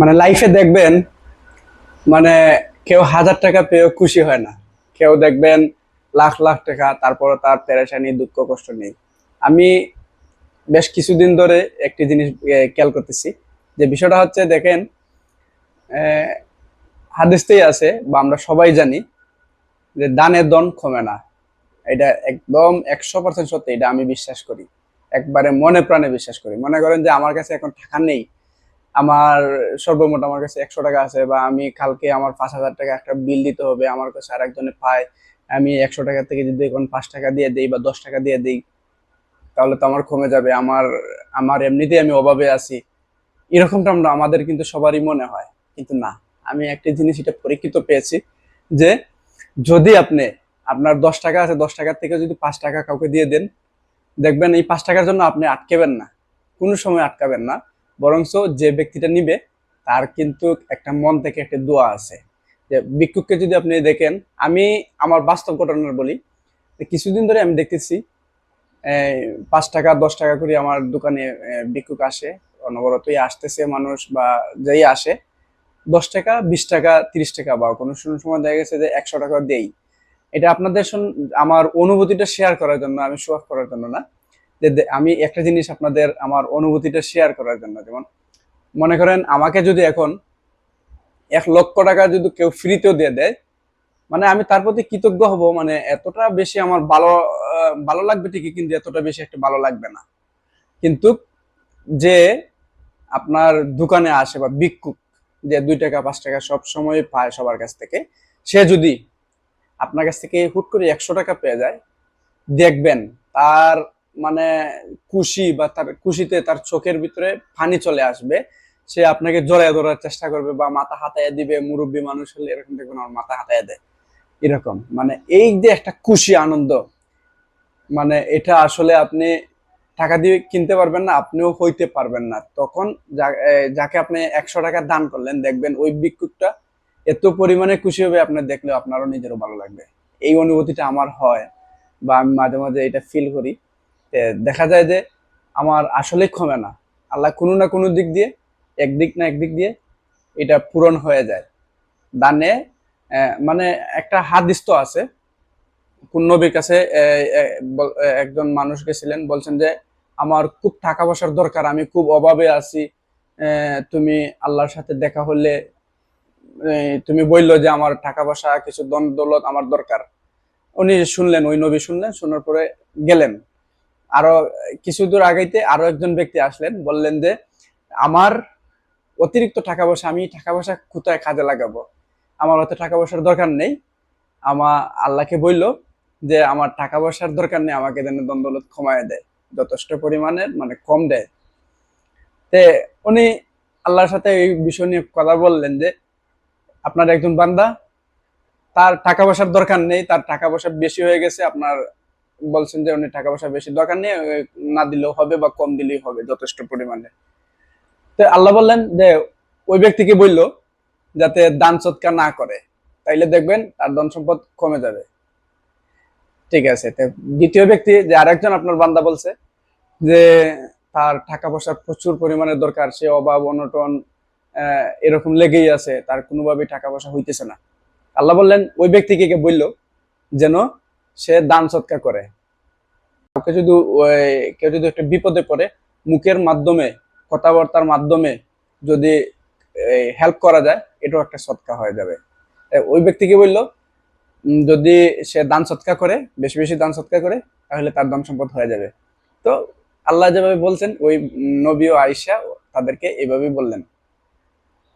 মানে লাইফে দেখবেন মানে কেউ হাজার টাকা পেয়েও খুশি হয় না। কেউ দেখবেন লাখ লাখ টাকা তারপরে তার পেরেশানি, দুঃখ, কষ্ট নেই। আমি বেশ কিছুদিন ধরে একটি জিনিস খেয়াল করতেছি। যে বিষয়টা হচ্ছে, দেখেন হাদিসতেই আছে, বা আমরা সবাই জানি, যে দানের দন কমে না। এটা একদম একশো পার্সেন্ট সত্যি, এটা আমি বিশ্বাস করি। একবারে মনে প্রাণে বিশ্বাস করি। মনে করেন যে আমার কাছে এখন টাকা নেই আমার সর্বমোট আমার কাছে একশো টাকা আছে বা আমি কালকে আমার পাঁচ হাজার টাকা একটা বিল দিতে হবে, আমার কাছে আর একজনে পায়, আমি একশো টাকা থেকে যদি এখন পাঁচ টাকা দিয়ে দিই বা দশ টাকা দিয়ে দিই, তাহলে তো আমার কমে যাবে। আমার আমার এমনিতেই আমি অভাবে আছি। এরকমটা আমরা, আমাদের কিন্তু সবারই মনে হয়, কিন্তু না। আমি একটা জিনিস এটা পরীক্ষিত পেয়েছি যে, যদি আপনি, আপনার দশ টাকা আছে, দশ টাকার থেকে যদি পাঁচ টাকা কাউকে দিয়ে দেন, দেখবেন এই পাঁচ টাকার জন্য আপনি আটকেবেন না। কোনো সময় আটকাবেন না। বরঞ্চ যে ব্যক্তিটা নিবে, তার কিন্তু একটা মন থেকে একটা দোয়া আছে। যে ভিক্ষুককে যদি আপনি দেখেন, আমি আমার বাস্তব ঘটনার বলি কিছুদিন ধরে আমি দেখতেছি পাঁচ টাকা, দশ টাকা করে আমার দোকানে ভিক্ষুক আসে, অনবরতই আসতেছে মানুষ বা যেই আসে, দশ টাকা, বিশ টাকা, তিরিশ টাকা বা কোনো সময় দেখা গেছে যে একশো টাকা দেই। এটা আপনাদের আমার অনুভূতিটা শেয়ার করার জন্য, আমি শো করার জন্য না। যে আমি একটা জিনিস আপনাদের আমার অনুভূতিটা শেয়ার করার জন্য, যেমন মনে করেন আমাকে যদি এখন এক লক্ষ টাকা যদি কেউ ফ্রিতেও দিয়ে দেয় মানে আমি তার প্রতি কৃতজ্ঞ হব মানে এতটা বেশি আমার ভালো ভালো লাগবে ঠিকই, কিন্তু এতটা বেশি একটা ভালো লাগবে না। কিন্তু যে আপনার দোকানে আসে বা ভিক্ষুক যে দুই টাকা, পাঁচ টাকা সব সময় পায় সবার কাছ থেকে, সে যদি আপনার কাছ থেকে হুট করে একশো টাকা পেয়ে যায়, দেখবেন তার মানে খুশি বা তার খুশিতে তার চোখের ভিতরে পানি চলে আসবে। সে আপনাকে জড়ায় ধরার চেষ্টা করবে বা মাথা হাতায় দিবে, মুরব্বী মানুষ হলে এরকম দেখবেন আমার মাথা হাতায় দেয়। এরকম। মানে এই যে একটা খুশি আনন্দ মানে এটা আসলে আপনি টাকা দিয়ে কিনতে পারবেন না, আপনিও হইতে পারবেন না। তখন যাকে আপনি একশো টাকা দান করলেন, দেখবেন ওই ভিক্ষুকটা এত পরিমাণে খুশি হবে, আপনার দেখলে আপনারও নিজেরও ভালো লাগবে। এই অনুভূতিটা আমার হয় বা আমি মাঝে মাঝে এটা ফিল করি। দেখা যায় যে আমার আসলেই কমে না। আল্লাহ কোনো না কোনো দিক দিয়ে, একদিক না একদিক দিয়ে এটা পূরণ হয়ে যায়। দানে মানে একটা হাদিস তো আছে। কোন নবীর কাছে একজন মানুষ গেছিলেন, বলছেন যে, আমার খুব টাকা পয়সার দরকার, আমি খুব অভাবে আছি। তুমি আল্লাহর সাথে দেখা হলে তুমি বলল যে আমার টাকা পয়সা, কিছু দন দৌলত আমার দরকার। উনি শুনলেন, ওই নবী শুনলেন, শোনার পরে গেলেন। আরও কিছু দূর আগাইতে আরও একজন ব্যক্তি আসলেন, বললেন যে, আমার অতিরিক্ত টাকা পয়সা, আমি টাকা পয়সা কোথায় কাজে লাগাবো? আমার অত টাকা পয়সার দরকার নেই। আমার আল্লাহকে বলল যে, আমার টাকা পয়সার দরকার নেই, আমাকে যেন দ্বন্দ্বলত কমায় দেয়, যথেষ্ট পরিমাণের মানে কম দেয়। তে উনি আল্লাহর সাথে এই বিষয় নিয়ে কথা বললেন যে, আপনার একজন বান্দা, তার টাকা পয়সার দরকার নেই, তার টাকা পয়সা বেশি হয়ে গেছে, আপনার বলছেন যে উনি টাকা পয়সা বেশি দরকার নেই না দিলেও হবে বা কম দিলেই হবে যথেষ্ট পরিমাণে। তো আল্লাহ বললেন যে, ওই ব্যক্তিকে বলল যাতে দান সৎকার না করে, তাইলে দেখবেন তার ধন সম্পদ কমে যাবে। ঠিক আছে দ্বিতীয় ব্যক্তি যে আরেকজন আপনার বান্দা বলছে যে, তার টাকা পয়সার প্রচুর পরিমাণে দরকার, সে অভাব, অনটন এরকম লেগেই আছে, তার কোনোভাবেই টাকা পয়সা হইতেছে না। আল্লাহ বললেন, ওই ব্যক্তিকে বলল যেন সে দান সৎকার করে। কাউকে যদি কেউ যদি একটা বিপদে পড়ে, মুখের মাধ্যমে, কথাবার্তার মাধ্যমে যদি হেল্প করা যায়, এটাও একটা সৎকা হয়ে যাবে। ওই ব্যক্তিকে বলল যদি সে দান সৎকার করে, বেশি বেশি দান সৎকার করে, তাহলে তার ধন সম্পদ হয়ে যাবে। তো আল্লাহ যেভাবে বলছেন, ওই নবী ও আয়েশা তাদেরকে এইভাবেই বললেন।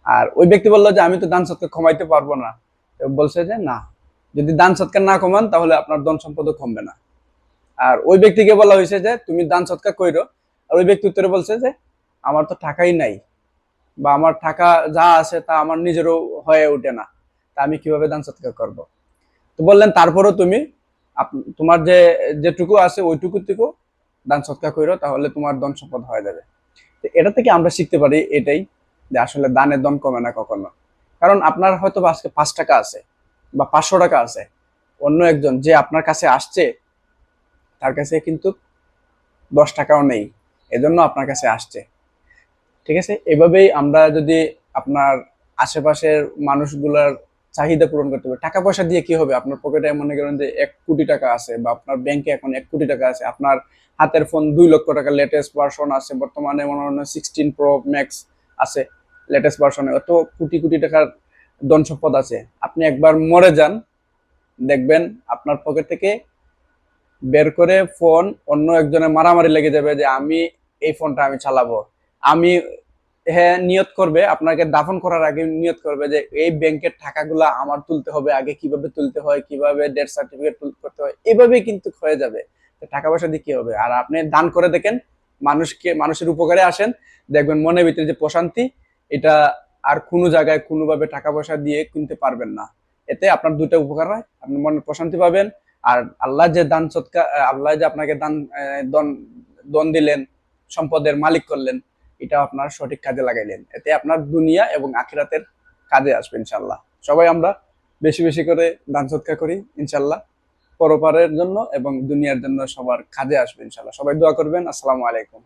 আর ওই ব্যক্তি বলল যে, আমি তো দান সৎকার কমাইতে পারব না। বলছে যে, না। যদি দান সৎকার না কমান, তাহলে আপনার ধন সম্পদও কমবে না। আর ওই ব্যক্তিকে বলা হয়েছে যে, তুমি দান সৎকার কইরো। আর ওই ব্যক্তি উত্তরে বলছে যে, আমার তো টাকাই নাই বা আমার টাকা যা আছে তা আমার নিজেরও হয়ে ওঠে না। তা আমি কীভাবে দান সৎকার করব? তো বললেন, তারপরও তুমি তোমার যে, যেটুকু আছে ওইটুকু থেকে দান সৎকার করো তাহলে তোমার ধন সম্পদ হয়ে যাবে। তো এটা থেকে আমরা শিখতে পারি এটাই যে, আসলে দানের দম কমে না কখনো। কারণ আপনার হয়তো আজকে পাঁচ টাকা আছে। বা পাঁচশো টাকা আছে, অন্য একজন যে আপনার কাছে আসছে, তার কাছে কিন্তু দশ টাকাও নেই, এজন্য আপনার কাছে আসছে। ঠিক আছে? এভাবেই আমরা যদি আপনার আশেপাশের মানুষগুলার চাহিদা পূরণ করতে হবে টাকা পয়সা দিয়ে কি হবে? আপনার পকেটে মনে করেন যে এক কোটি টাকা আছে বা আপনার ব্যাংকে এখন এক কোটি টাকা আছে। আপনার হাতের ফোন দুই লক্ষ টাকা লেটেস্ট ভার্সন আছে, বর্তমানে মনে হয় সিক্সটিন প্রো ম্যাক্স আছে লেটেস্ট ভার্সনে অত কোটি কোটি টাকার ধন সম্পদ আছে। আপনি একবার মরে যান, দেখবেন আপনার পকেট থেকে বের করে ফোন অন্য একজনের মারামারি লেগে যাবে যে, আমি এই ফোনটা আমি চালাবো। আমি হ্যাঁ নিয়ত করবে, আপনাকে দাফন করার আগে নিয়ত করবে যে, এই ব্যাংকের টাকাগুলা আমার তুলতে হবে, আগে কীভাবে তুলতে হয়, কীভাবে ডেথ সার্টিফিকেট করতে হয়, এভাবেই কিন্তু হয়ে যাবে। টাকা পয়সা দিয়ে কি হবে? আর আপনি দান করে দেখেন, মানুষকে, মানুষের উপকারে আসেন, দেখবেন মনের ভিতরে যে প্রশান্তি, এটা আর কোনো জায়গায় কোনোভাবে টাকা পয়সা দিয়ে কিনতে পারবেন না। এতে আপনার দুইটা উপকার হয়। আপনি মনে প্রশান্তি পাবেন। আর আল্লাহ যে দান সৎকার, আল্লাহ যে আপনাকে দান দন দন দিলেন, সম্পদের মালিক করলেন, এটা আপনার সঠিক কাজে লাগাইলেন। এতে আপনার দুনিয়া এবং আখিরাতের কাজে আসবে ইনশাল্লাহ সবাই আমরা বেশি বেশি করে দান সৎকার করি ইনশাল্লাহ পরপারের জন্য এবং দুনিয়ার জন্য সবার কাজে আসবে ইনশাল্লাহ সবাই দোয়া করবেন। আসসালামু আলাইকুম।